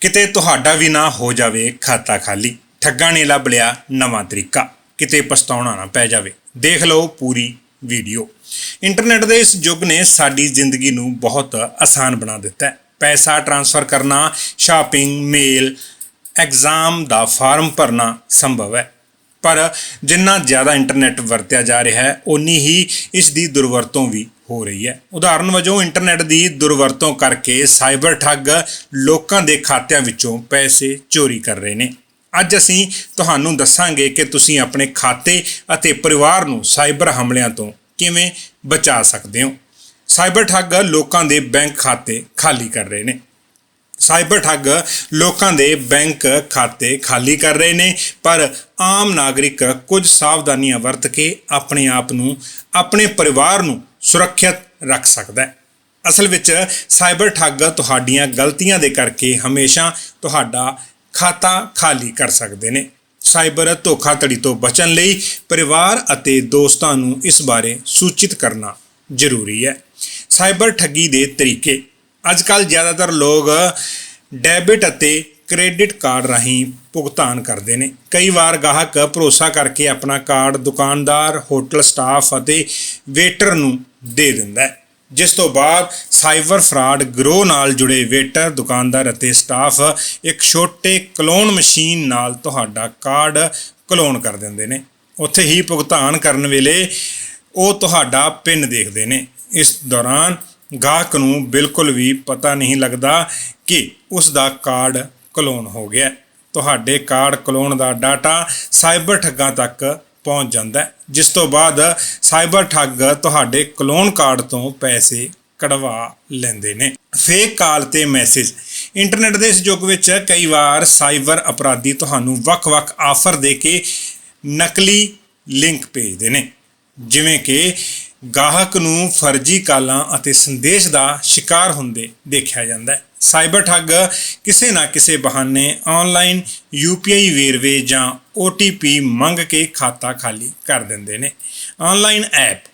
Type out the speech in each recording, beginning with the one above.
ਕਿਤੇ ਤੁਹਾਡਾ ਵੀ ਨਾ ਹੋ ਜਾਵੇ ਖਾਤਾ ਖਾਲੀ, ਠੱਗਾਂ ਨੇ ਲੱਭ ਲਿਆ ਨਵਾਂ ਤਰੀਕਾ, ਕਿਤੇ ਪਛਤਾਉਣਾ ਨਾ ਪੈ ਜਾਵੇ। ਦੇਖ ਲਓ ਪੂਰੀ ਵੀਡੀਓ। ਇੰਟਰਨੈਟ ਦੇ ਇਸ ਯੁੱਗ ਨੇ ਸਾਡੀ ਜ਼ਿੰਦਗੀ ਨੂੰ ਬਹੁਤ ਆਸਾਨ ਬਣਾ ਦਿੱਤਾ ਹੈ। ਪੈਸਾ ਟ੍ਰਾਂਸਫਰ ਕਰਨਾ, ਸ਼ਾਪਿੰਗ, ਮੇਲ, ਐਗਜ਼ਾਮ ਦਾ ਫਾਰਮ ਭਰਨਾ ਸੰਭਵ ਹੈ। ਪਰ ਜਿੰਨਾ ਜ਼ਿਆਦਾ ਇੰਟਰਨੈਟ ਵਰਤਿਆ ਜਾ ਰਿਹਾ ਹੈ, ਓਨੀ ਹੀ ਇਸ ਦੀ ਦੁਰਵਰਤੋਂ ਵੀ ਹੋ ਰਹੀ ਹੈ। ਉਦਾਹਰਨ ਵਜੋਂ ਇੰਟਰਨੈਟ ਦੀ ਦੁਰਵਰਤੋਂ ਕਰਕੇ ਸਾਈਬਰ ਠੱਗ ਲੋਕਾਂ ਦੇ ਖਾਤਿਆਂ ਵਿੱਚੋਂ ਪੈਸੇ ਚੋਰੀ ਕਰ ਰਹੇ ਨੇ। ਅੱਜ ਅਸੀਂ ਤੁਹਾਨੂੰ ਦੱਸਾਂਗੇ ਕਿ ਤੁਸੀਂ ਆਪਣੇ ਖਾਤੇ ਅਤੇ ਪਰਿਵਾਰ ਨੂੰ ਸਾਈਬਰ ਹਮਲਿਆਂ ਤੋਂ ਕਿਵੇਂ ਬਚਾ ਸਕਦੇ ਹੋ। ਸਾਈਬਰ ਠੱਗ ਲੋਕਾਂ ਦੇ ਬੈਂਕ ਖਾਤੇ ਖਾਲੀ ਕਰ ਰਹੇ ਨੇ। ਸਾਈਬਰ ਠੱਗ ਲੋਕਾਂ ਦੇ ਬੈਂਕ ਖਾਤੇ ਖਾਲੀ ਕਰ ਰਹੇ ਨੇ, ਪਰ ਆਮ ਨਾਗਰਿਕ ਕੁਝ ਸਾਵਧਾਨੀਆਂ ਵਰਤ ਕੇ ਆਪਣੇ ਆਪ ਨੂੰ, ਆਪਣੇ ਪਰਿਵਾਰ ਨੂੰ ਸੁਰੱਖਿਅਤ ਰੱਖ ਸਕਦਾ ਹੈ। ਅਸਲ ਵਿੱਚ ਸਾਈਬਰ ਠੱਗ ਤੁਹਾਡੀਆਂ ਗਲਤੀਆਂ ਦੇ ਕਰਕੇ ਹਮੇਸ਼ਾ ਤੁਹਾਡਾ ਖਾਤਾ ਖਾਲੀ ਕਰ ਸਕਦੇ ਨੇ। ਸਾਈਬਰ ਧੋਖਾਧੜੀ ਤੋਂ ਬਚਣ ਲਈ ਪਰਿਵਾਰ ਅਤੇ ਦੋਸਤਾਂ ਨੂੰ ਇਸ ਬਾਰੇ ਸੂਚਿਤ ਕਰਨਾ ਜ਼ਰੂਰੀ ਹੈ। ਸਾਈਬਰ ਠੱਗੀ ਦੇ ਤਰੀਕੇ। ਅੱਜ ਕੱਲ੍ਹ ਜ਼ਿਆਦਾਤਰ ਲੋਕ ਡੈਬਿਟ ਅਤੇ ਕ੍ਰੈਡਿਟ ਕਾਰਡ ਰਾਹੀਂ ਭੁਗਤਾਨ ਕਰਦੇ ਨੇ। ਕਈ ਵਾਰ ਗਾਹਕ ਭਰੋਸਾ ਕਰਕੇ ਆਪਣਾ ਕਾਰਡ ਦੁਕਾਨਦਾਰ, ਹੋਟਲ ਸਟਾਫ ਅਤੇ ਵੇਟਰ ਨੂੰ ਦੇ ਦਿੰਦਾ ਹੈ। ਜਿਸ ਤੋਂ ਬਾਅਦ ਸਾਈਬਰ ਫਰਾਡ ਗਰੋਹ ਨਾਲ ਜੁੜੇ ਵੇਟਰ, ਦੁਕਾਨਦਾਰ ਅਤੇ ਸਟਾਫ ਇੱਕ ਛੋਟੇ ਕਲੋਨ ਮਸ਼ੀਨ ਨਾਲ ਤੁਹਾਡਾ ਕਾਰਡ ਕਲੋਨ ਕਰ ਦਿੰਦੇ ਨੇ। ਉੱਥੇ ਹੀ ਭੁਗਤਾਨ ਕਰਨ ਵੇਲੇ ਉਹ ਤੁਹਾਡਾ ਪਿੰਨ ਦੇਖਦੇ ਨੇ। ਇਸ ਦੌਰਾਨ ਗਾਹਕ ਨੂੰ ਬਿਲਕੁਲ ਵੀ ਪਤਾ ਨਹੀਂ ਲੱਗਦਾ ਕਿ ਉਸ ਦਾ ਕਾਰਡ ਕਲੋਨ ਹੋ ਗਿਆ। ਤੁਹਾਡੇ ਕਾਰਡ ਕਲੋਨ ਦਾ ਡਾਟਾ ਸਾਈਬਰ ਠੱਗਾਂ ਤੱਕ ਪਹੁੰਚ ਜਾਂਦਾ ਜਿਸ ਤੋਂ ਬਾਅਦ ਸਾਈਬਰ ਠੱਗ ਤੁਹਾਡੇ ਕਲੋਨ ਕਾਰਡ ਤੋਂ ਪੈਸੇ ਕਢਵਾ ਲੈਂਦੇ ਨੇ। ਫੇਕ ਕਾਲ ਤੇ ਮੈਸੇਜ। ਇੰਟਰਨੈਟ ਦੇ ਇਸ ਯੁੱਗ ਵਿੱਚ ਕਈ ਵਾਰ ਸਾਈਬਰ ਅਪਰਾਧੀ ਤੁਹਾਨੂੰ ਵੱਖ-ਵੱਖ ਆਫਰ ਦੇ ਕੇ ਨਕਲੀ ਲਿੰਕ ਭੇਜਦੇ ਨੇ। ਜਿਵੇਂ ਕਿ ਗਾਹਕ ਨੂੰ ਫਰਜ਼ੀ ਕਾਲਾਂ ਅਤੇ ਸੰਦੇਸ਼ ਦਾ ਸ਼ਿਕਾਰ ਹੁੰਦੇ ਦੇਖਿਆ ਜਾਂਦਾ ਹੈ। ਸਾਈਬਰ ਠੱਗ ਕਿਸੇ ਨਾ ਕਿਸੇ ਬਹਾਨੇ ਆਨਲਾਈਨ UPI ਵੇਰਵੇ ਜਾਂ OTP ਮੰਗ ਕੇ ਖਾਤਾ ਖਾਲੀ ਕਰ ਦਿੰਦੇ ਨੇ। ਆਨਲਾਈਨ ਐਪ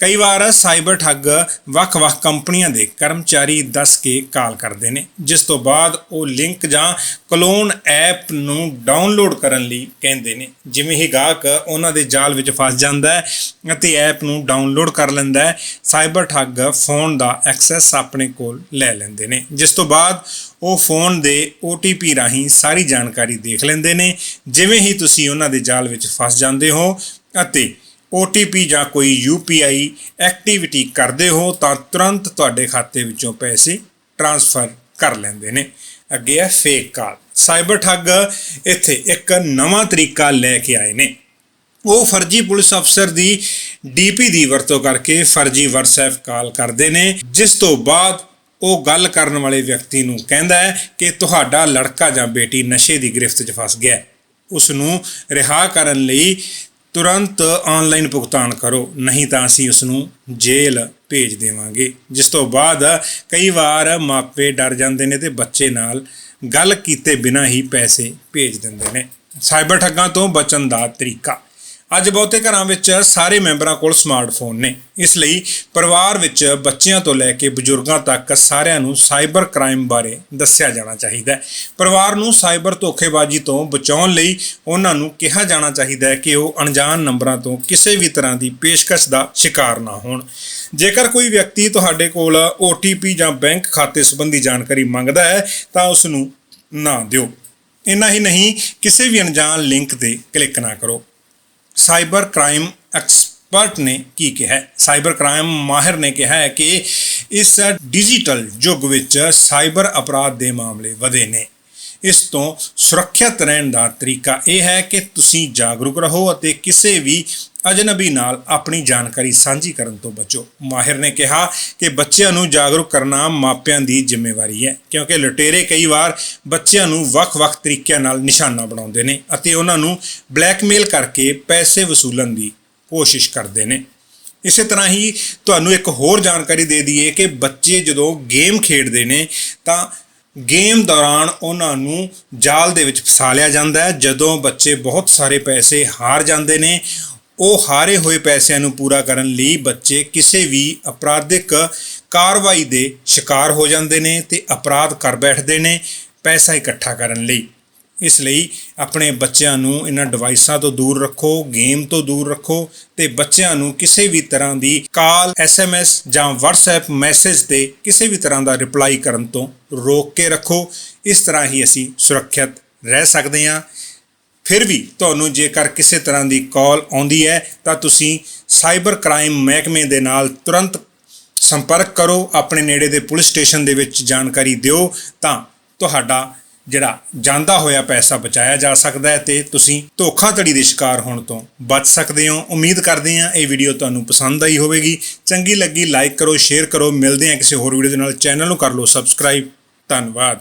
ਕਈ ਵਾਰ ਸਾਈਬਰ ਠੱਗ ਵੱਖ-ਵੱਖ ਕੰਪਨੀਆਂ ਦੇ ਕਰਮਚਾਰੀ ਦੱਸ ਕੇ ਕਾਲ ਕਰਦੇ ਨੇ, ਜਿਸ ਤੋਂ ਬਾਅਦ ਉਹ ਲਿੰਕ ਜਾਂ ਕਲੋਨ ਐਪ ਨੂੰ ਡਾਊਨਲੋਡ ਕਰਨ ਲਈ ਕਹਿੰਦੇ ਨੇ। ਜਿਵੇਂ ਹੀ ਗਾਹਕ ਉਹਨਾਂ ਦੇ ਜਾਲ ਵਿੱਚ ਫਸ ਜਾਂਦਾ ਹੈ ਅਤੇ ਐਪ ਨੂੰ ਡਾਊਨਲੋਡ ਕਰ ਲੈਂਦਾ ਹੈ, ਸਾਈਬਰ ਠੱਗ ਫੋਨ ਦਾ ਐਕਸੈਸ ਆਪਣੇ ਕੋਲ ਲੈ ਲੈਂਦੇ ਨੇ। ਜਿਸ ਤੋਂ ਬਾਅਦ ਉਹ ਫੋਨ ਦੇ OTP ਰਾਹੀਂ ਸਾਰੀ ਜਾਣਕਾਰੀ ਦੇਖ ਲੈਂਦੇ ਨੇ। ਜਿਵੇਂ ਹੀ ਤੁਸੀਂ ਉਹਨਾਂ ਦੇ ਜਾਲ ਵਿੱਚ ਫਸ ਜਾਂਦੇ ਹੋ ਅਤੇ OTP ਜਾਂ ਕੋਈ UPI ਐਕਟੀਵਿਟੀ ਕਰਦੇ ਹੋ ਤਾਂ ਤੁਰੰਤ ਤੁਹਾਡੇ ਖਾਤੇ ਵਿੱਚੋਂ ਪੈਸੇ ਟ੍ਰਾਂਸਫਰ ਕਰ ਲੈਂਦੇ ਨੇ। ਅੱਗੇ ਹੈ ਫੇਕ ਕਾਲ ਸਾਈਬਰ ਠੱਗ ਇੱਥੇ ਇੱਕ ਨਵਾਂ ਤਰੀਕਾ ਲੈ ਕੇ ਆਏ ਨੇ। ਉਹ ਫਰਜ਼ੀ ਪੁਲਿਸ ਅਫਸਰ ਦੀ ਡੀਪੀ ਦੀ ਵਰਤੋਂ ਕਰਕੇ ਫਰਜ਼ੀ WhatsApp ਕਾਲ ਕਰਦੇ ਨੇ, ਜਿਸ ਤੋਂ ਬਾਅਦ ਉਹ ਗੱਲ ਕਰਨ ਵਾਲੇ ਵਿਅਕਤੀ ਨੂੰ ਕਹਿੰਦਾ ਹੈ ਕਿ ਤੁਹਾਡਾ ਲੜਕਾ ਜਾਂ ਬੇਟੀ ਨਸ਼ੇ ਦੀ ਗ੍ਰਿਫਤ 'ਚ ਫਸ ਗਿਆ ਹੈ। ਉਸ ਨੂੰ ਰਿਹਾ ਕਰਨ ਲਈ ਤੁਰੰਤ ਆਨਲਾਈਨ ਭੁਗਤਾਨ ਕਰੋ, ਨਹੀਂ ਤਾਂ ਅਸੀਂ ਉਸ ਨੂੰ ਜੇਲ੍ਹ ਭੇਜ ਦੇਵਾਂਗੇ। ਜਿਸ ਤੋਂ ਬਾਅਦ ਕਈ ਵਾਰ ਮਾਪੇ ਡਰ ਜਾਂਦੇ ਨੇ ਤੇ ਬੱਚੇ ਨਾਲ ਗੱਲ ਕੀਤੇ ਬਿਨਾਂ ਹੀ ਪੈਸੇ ਭੇਜ ਦਿੰਦੇ ਨੇ। ਸਾਈਬਰ ਠੱਗਾਂ ਤੋਂ ਬਚਣ ਦਾ ਤਰੀਕਾ। ਅੱਜ ਬਹੁਤੇ ਘਰਾਂ ਵਿੱਚ ਸਾਰੇ ਮੈਂਬਰਾਂ ਕੋਲ ਸਮਾਰਟਫੋਨ ਨੇ। ਇਸ ਲਈ ਪਰਿਵਾਰ ਵਿੱਚ ਬੱਚਿਆਂ ਤੋਂ ਲੈ ਕੇ ਬਜ਼ੁਰਗਾਂ ਤੱਕ ਸਾਰਿਆਂ ਨੂੰ ਸਾਈਬਰ ਕ੍ਰਾਈਮ ਬਾਰੇ ਦੱਸਿਆ ਜਾਣਾ ਚਾਹੀਦਾ ਹੈ। ਪਰਿਵਾਰ ਨੂੰ ਸਾਈਬਰ ਧੋਖੇਬਾਜ਼ੀ ਤੋਂ ਬਚਾਉਣ ਲਈ ਉਹਨਾਂ ਨੂੰ ਕਿਹਾ ਜਾਣਾ ਚਾਹੀਦਾ ਹੈ ਕਿ ਉਹ ਅਣਜਾਣ ਨੰਬਰਾਂ ਤੋਂ ਕਿਸੇ ਵੀ ਤਰ੍ਹਾਂ ਦੀ ਪੇਸ਼ਕਸ਼ ਦਾ ਸ਼ਿਕਾਰ ਨਾ ਹੋਣ। ਜੇਕਰ ਕੋਈ ਵਿਅਕਤੀ ਤੁਹਾਡੇ ਕੋਲ OTP ਜਾਂ ਬੈਂਕ ਖਾਤੇ ਸੰਬੰਧੀ ਜਾਣਕਾਰੀ ਮੰਗਦਾ ਹੈ, ਤਾਂ ਉਸ ਨੂੰ ਨਾ ਦਿਓ। ਇੰਨਾ ਹੀ ਨਹੀਂ, ਕਿਸੇ ਵੀ ਅਣਜਾਣ ਲਿੰਕ ਤੇ ਕਲਿੱਕ ਨਾ ਕਰੋ। ਸਾਈਬਰ ਕ੍ਰਾਈਮ ਐਕਸਪਰਟ ਨੇ ਕੀ ਕਿਹਾ ਹੈ? ਸਾਈਬਰ ਕ੍ਰਾਈਮ ਮਾਹਿਰ ਨੇ ਕਿਹਾ ਹੈ ਕਿ ਇਸ ਡਿਜੀਟਲ ਯੁੱਗ ਵਿੱਚ ਸਾਈਬਰ ਅਪਰਾਧ ਦੇ ਮਾਮਲੇ ਵਧੇ ਨੇ ਇਸ ਤੋਂ ਸੁਰੱਖਿਅਤ ਰਹਿਣ ਦਾ ਤਰੀਕਾ ਇਹ ਹੈ ਕਿ ਤੁਸੀਂ ਜਾਗਰੂਕ ਰਹੋ ਅਤੇ ਕਿਸੇ ਵੀ ਅਜਨਬੀ ਨਾਲ ਆਪਣੀ ਜਾਣਕਾਰੀ ਸਾਂਝੀ ਕਰਨ ਤੋਂ ਬਚੋ। ਮਾਹਿਰ ਨੇ ਕਿਹਾ ਕਿ ਬੱਚਿਆਂ ਨੂੰ ਜਾਗਰੂਕ ਕਰਨਾ ਮਾਪਿਆਂ ਦੀ ਜ਼ਿੰਮੇਵਾਰੀ ਹੈ, ਕਿਉਂਕਿ ਲੁਟੇਰੇ ਕਈ ਵਾਰ ਬੱਚਿਆਂ ਨੂੰ ਵੱਖ-ਵੱਖ ਤਰੀਕਿਆਂ ਨਾਲ ਨਿਸ਼ਾਨਾ ਬਣਾਉਂਦੇ ਨੇ ਅਤੇ ਉਹਨਾਂ ਨੂੰ ਬਲੈਕਮੇਲ ਕਰਕੇ ਪੈਸੇ ਵਸੂਲਣ ਦੀ ਕੋਸ਼ਿਸ਼ ਕਰਦੇ ਨੇ। ਇਸੇ ਤਰ੍ਹਾਂ ਹੀ ਤੁਹਾਨੂੰ ਇੱਕ ਹੋਰ ਜਾਣਕਾਰੀ ਦੇ ਦਈਏ ਕਿ ਬੱਚੇ ਜਦੋਂ ਗੇਮ ਖੇਡਦੇ ਨੇ ਤਾਂ ਗੇਮ ਦੌਰਾਨ ਉਹਨਾਂ ਨੂੰ ਜਾਲ ਦੇ ਵਿੱਚ ਫਸਾ ਲਿਆ ਜਾਂਦਾ ਹੈ। ਜਦੋਂ ਬੱਚੇ ਬਹੁਤ ਸਾਰੇ ਪੈਸੇ ਹਾਰ ਜਾਂਦੇ ਨੇ, ਉਹ ਹਾਰੇ ਹੋਏ ਪੈਸਿਆਂ ਨੂੰ ਪੂਰਾ ਕਰਨ ਲਈ ਬੱਚੇ ਕਿਸੇ ਵੀ ਅਪਰਾਧਿਕ ਕਾਰਵਾਈ ਦੇ ਸ਼ਿਕਾਰ ਹੋ ਜਾਂਦੇ ਨੇ ਤੇ ਅਪਰਾਧ ਕਰ ਬੈਠਦੇ ਨੇ ਪੈਸਾ ਇਕੱਠਾ ਕਰਨ ਲਈ। ਇਸ ਲਈ ਆਪਣੇ ਬੱਚਿਆਂ ਨੂੰ ਇਹਨਾਂ ਡਿਵਾਈਸਾਂ ਤੋਂ ਦੂਰ ਰੱਖੋ ਗੇਮ ਤੋਂ ਦੂਰ ਰੱਖੋ ਤੇ ਬੱਚਿਆਂ ਨੂੰ ਕਿਸੇ ਵੀ ਤਰ੍ਹਾਂ ਦੀ ਕਾਲ ਐਸਐਮਐਸ ਜਾਂ WhatsApp ਮੈਸੇਜ ਤੇ ਕਿਸੇ ਵੀ ਤਰ੍ਹਾਂ ਦਾ ਰਿਪਲਾਈ ਕਰਨ ਤੋਂ ਰੋਕ ਕੇ ਰੱਖੋ। ਇਸ ਤਰ੍ਹਾਂ ਹੀ ਅਸੀਂ ਸੁਰੱਖਿਅਤ ਰਹਿ ਸਕਦੇ ਹਾਂ। ਫਿਰ ਵੀ ਤੁਹਾਨੂੰ ਜੇਕਰ ਕਿਸੇ ਤਰ੍ਹਾਂ ਦੀ ਕਾਲ ਆਉਂਦੀ ਹੈ, ਤਾਂ ਤੁਸੀਂ ਸਾਈਬਰ ਕ੍ਰਾਈਮ ਮਹਿਕਮੇ ਦੇ ਨਾਲ ਤੁਰੰਤ ਸੰਪਰਕ ਕਰੋ। ਆਪਣੇ ਨੇੜੇ ਦੇ ਪੁਲਿਸ ਸਟੇਸ਼ਨ ਦੇ ਵਿੱਚ ਜਾਣਕਾਰੀ ਦਿਓ ਤਾਂ ਤੁਹਾਡਾ ਜਿਹੜਾ ਜਾਂਦਾ ਹੋਇਆ ਪੈਸਾ ਬਚਾਇਆ ਜਾ ਸਕਦਾ ਹੈ ਤੇ ਤੁਸੀਂ ਧੋਖਾਧੜੀ ਦੇ ਸ਼ਿਕਾਰ ਹੋਣ ਤੋਂ ਬਚ ਸਕਦੇ ਹੋ। ਉਮੀਦ ਕਰਦੇ ਹਾਂ ਇਹ ਵੀਡੀਓ ਤੁਹਾਨੂੰ ਪਸੰਦ ਆਈ ਹੋਵੇਗੀ। ਚੰਗੀ ਲੱਗੀ ਲਾਈਕ ਕਰੋ ਸ਼ੇਅਰ ਕਰੋ। ਮਿਲਦੇ ਹਾਂ ਕਿਸੇ ਹੋਰ ਵੀਡੀਓ ਦੇ ਨਾਲ। ਚੈਨਲ ਨੂੰ ਕਰ ਲਓ ਸਬਸਕ੍ਰਾਈਬ ਧੰਨਵਾਦ।